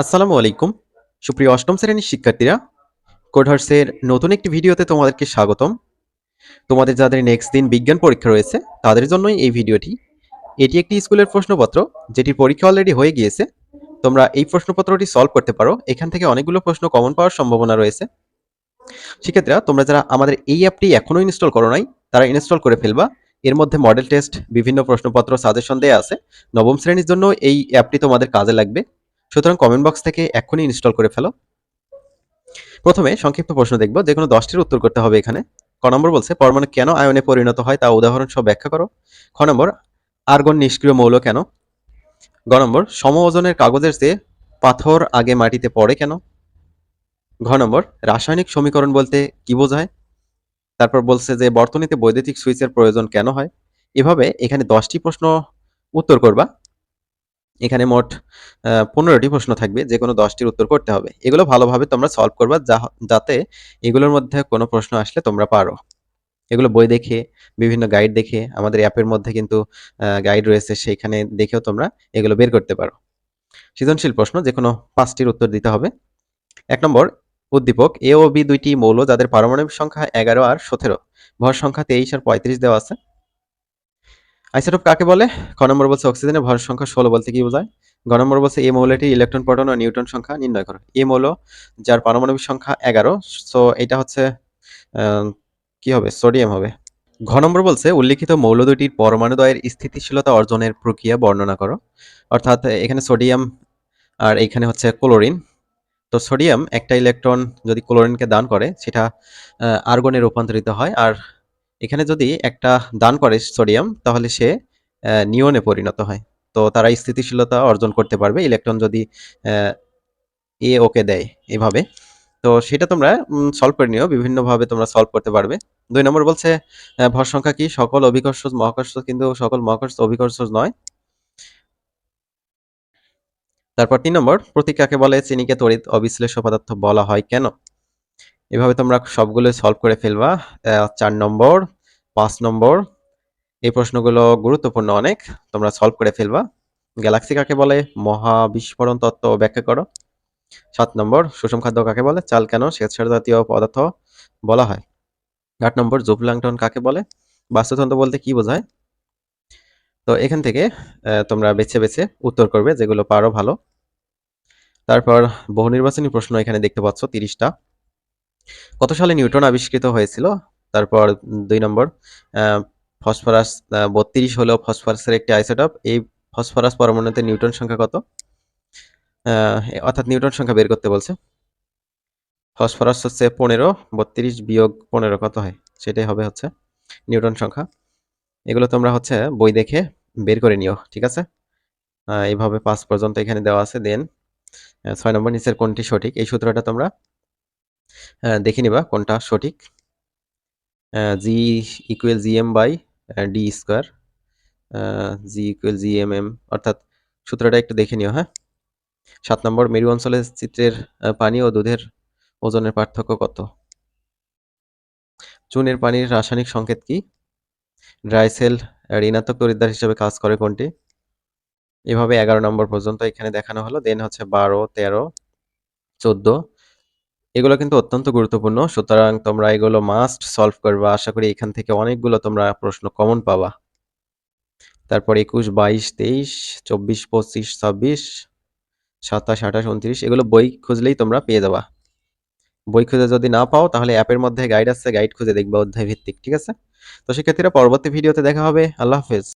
আসসালামু আলাইকুম। সুপ্রিয় অষ্টম শ্রেণির শিক্ষার্থীরা কোডহার্সের নতুন একটি ভিডিওতে তোমাদেরকে স্বাগতম। তোমাদের যাদের নেক্সট দিন বিজ্ঞান পরীক্ষা রয়েছে, তাদের জন্যই এই ভিডিওটি। এটি একটি স্কুলের প্রশ্নপত্র, যেটির পরীক্ষা অলরেডি হয়ে গিয়েছে। তোমরা এই প্রশ্নপত্রটি সলভ করতে পারো। এখান থেকে অনেকগুলো প্রশ্ন কমন পাওয়ার সম্ভাবনা রয়েছে। শিক্ষার্থীরা, তোমরা যারা আমাদের এই অ্যাপটি এখনও ইনস্টল করো নাই, তারা ইনস্টল করে ফেলবা। এর মধ্যে মডেল টেস্ট বিভিন্ন প্রশ্নপত্র সাজেশন দেওয়া আছে। নবম শ্রেণির জন্য এই অ্যাপটি তোমাদের কাজে লাগবে। সুতরাং কমেন্ট বক্স থেকে এখনই ইনস্টল করে ফেলো। প্রথমে সংক্ষিপ্ত প্রশ্ন দেখব, যে কোনো দশটির উত্তর করতে হবে এখানে। ক নম্বর বলছে, পরমাণু কেন আয়নে পরিণত হয় তা উদাহরণ সহ ব্যাখ্যা করো। খ নম্বর, আর্গন নিষ্ক্রিয় মৌল কেন? গ নম্বর, সম ওজনের কাগজের চেয়ে পাথর আগে মাটিতে পড়ে কেন? ঘ নম্বর, রাসায়নিক সমীকরণ বলতে কি বোঝায়? তারপর বলছে যে, বর্তনীতে বৈদ্যুতিক সুইচের প্রয়োজন কেন হয়? এভাবে এখানে দশটি প্রশ্ন উত্তর করবা। এখানে মোট পনেরোটি প্রশ্ন থাকবে যে কোনো দশটির উত্তর করতে হবে। এগুলো ভালোভাবে তোমরা সলভ করবা যাতে এগুলোর মধ্যে কোনো প্রশ্ন আসলে তোমরা পারো। এগুলো বই দেখে, বিভিন্ন গাইড দেখে, আমাদের অ্যাপের মধ্যে কিন্তু গাইড রয়েছে, সেইখানে দেখেও তোমরা এগুলো বের করতে পারো। সৃজনশীল প্রশ্ন যে কোনো পাঁচটির উত্তর দিতে হবে। এক নম্বর, উদ্দীপক, এ ও বি দুইটি মৌল যাদের পারমাণবিক সংখ্যা এগারো আর সতেরো। ভর সংখ্যা তেইশ আর পঁয়ত্রিশ দেওয়া আছে। আইসোটোপ কাকে বলে? খ নম্বর বলছে অক্সিজেনের ভর সংখ্যা ষোলো বলতে কি বোঝায়? ঘ নম্বর বলছে এই মৌলটি ইলেকট্রন, প্রোটন ও নিউট্রন সংখ্যা নির্ণয় করো। এই মৌল যার পারমাণবিক সংখ্যা এগারো, সো এটা হচ্ছে কি হবে? সোডিয়াম হবে। ঘ নম্বর বলছে উল্লিখিত মৌল দুটির পরমাণুদ্বয়ের স্থিতিশীলতা অর্জনের প্রক্রিয়া বর্ণনা করো। অর্থাৎ এখানে সোডিয়াম আর এখানে হচ্ছে ক্লোরিন। তো সোডিয়াম একটা ইলেকট্রন যদি ক্লোরিনকে দান করে, সেটা আর্গনে রূপান্তরিত হয়। আর এখানে যদি একটা দান করে সোডিয়াম, তাহলে সে নিয়নে পরিণত হয়। তো তারা স্থিতিশীলতা অর্জন করতে পারবে, ইলেকট্রন যদি এ ওকে দেয় এভাবে। তো সেটা তোমরা সলভ করে নিও, বিভিন্নভাবে তোমরা সলভ করতে পারবে। দুই নম্বর বলছে ভর সংখ্যা কি? সকল অভিকর্ষ, মহাকর্ষ কিন্তু সকল মহাকর্ষ অভিকর্ষ নয়। তারপর তিন নম্বর, প্রতীক কাকে বলে? চিনিকে তড়িৎ অবিশ্লেষ্য পদার্থ বলা হয় কেন? এভাবে তোমরা সবগুলো সলভ করে ফেলবা। চার নম্বর, পাঁচ নম্বর। এই প্রশ্নগুলো গুরুত্বপূর্ণ অনেক। তোমরা সলভ করে ফেলবা। গ্যালাক্সি কাকে বলে? মহাবিস্ফোরণ তত্ত্ব ব্যাখ্যা করো। সাত নম্বর, সুষম খাদ্য কাকে বলে? চাল কেন? শ্বেতসার জাতীয় পদার্থ বলা হয়। আট নম্বর জুপ্লাংটন কাকে বলে? বাস্তুতন্ত্র বলতে কি বোঝায়? তো এখান থেকে তোমরা বেছে বেছে উত্তর করবে, যেগুলো পারো ভালো। তারপর বহু নির্বাচনী প্রশ্ন এখানে দেখতে পাচ্ছ, তিরিশটা। কত সালে নিউটন আবিষ্কৃত হয়েছিল? তারপর দুই নম্বর ফসফরাস বত্রিশ হলো ফসফরাসের একটি আইসোটপ। এই ফসফরাস পরমাণুতে নিউটন সংখ্যা কত? অর্থাৎ নিউটন সংখ্যা বের করতে বলছে। ফসফরাস হচ্ছে পনেরো, বত্রিশ বিয়োগ পনেরো কত হয়? সেটাই হবে হচ্ছে নিউটন সংখ্যা। এগুলো তোমরা হচ্ছে বই দেখে বের করে নিও, ঠিক আছে? এইভাবে পাঁচ পর্যন্ত এখানে দেওয়া আছে। দেন ছয় নম্বর, নিচের কোনটি সঠিক? এই সূত্রটা তোমরা দেখে নিবা কোনটা সঠিক। G equal G M by D square G equal G M M অর্থাৎ সূত্রটা একটু দেখে নিও হ্যাঁ। সাত নম্বর মেরু অঞ্চলের চিত্রের পানি ও দুধের ওজনের পার্থক্য কত? চুনের পানির রাসায়নিক সংকেত কি? ড্রাই সেল ঋণাত্মক তড়িৎদ্বার হিসেবে কাজ করে কোনটি? এভাবে এগারো নম্বর পর্যন্ত এখানে দেখানো হলো, দেন হচ্ছে বারো, তেরো, চোদ্দ এগুলো কিন্তু অত্যন্ত গুরুত্বপূর্ণ। সুতরাং তোমরা এগুলো মাস্ট সলভ করবা। আশা করি এখান থেকে অনেকগুলো তোমরা প্রশ্ন কমন পাবা। তারপর একুশ, বাইশ, তেইশ, চব্বিশ, পঁচিশ, ছাব্বিশ, সাতাশ, আঠাশ, উনত্রিশ, এগুলো বই খুঁজলেই তোমরা পেয়ে যাবা। বই খুঁজে যদি না পাও, তাহলে অ্যাপের মধ্যে গাইড আছে। গাইড খুঁজে দেখবা অধ্যায় ভিত্তিক ঠিক আছে? তো সেক্ষেত্রে পরবর্তী ভিডিওতে দেখা হবে। আল্লাহ হাফেজ।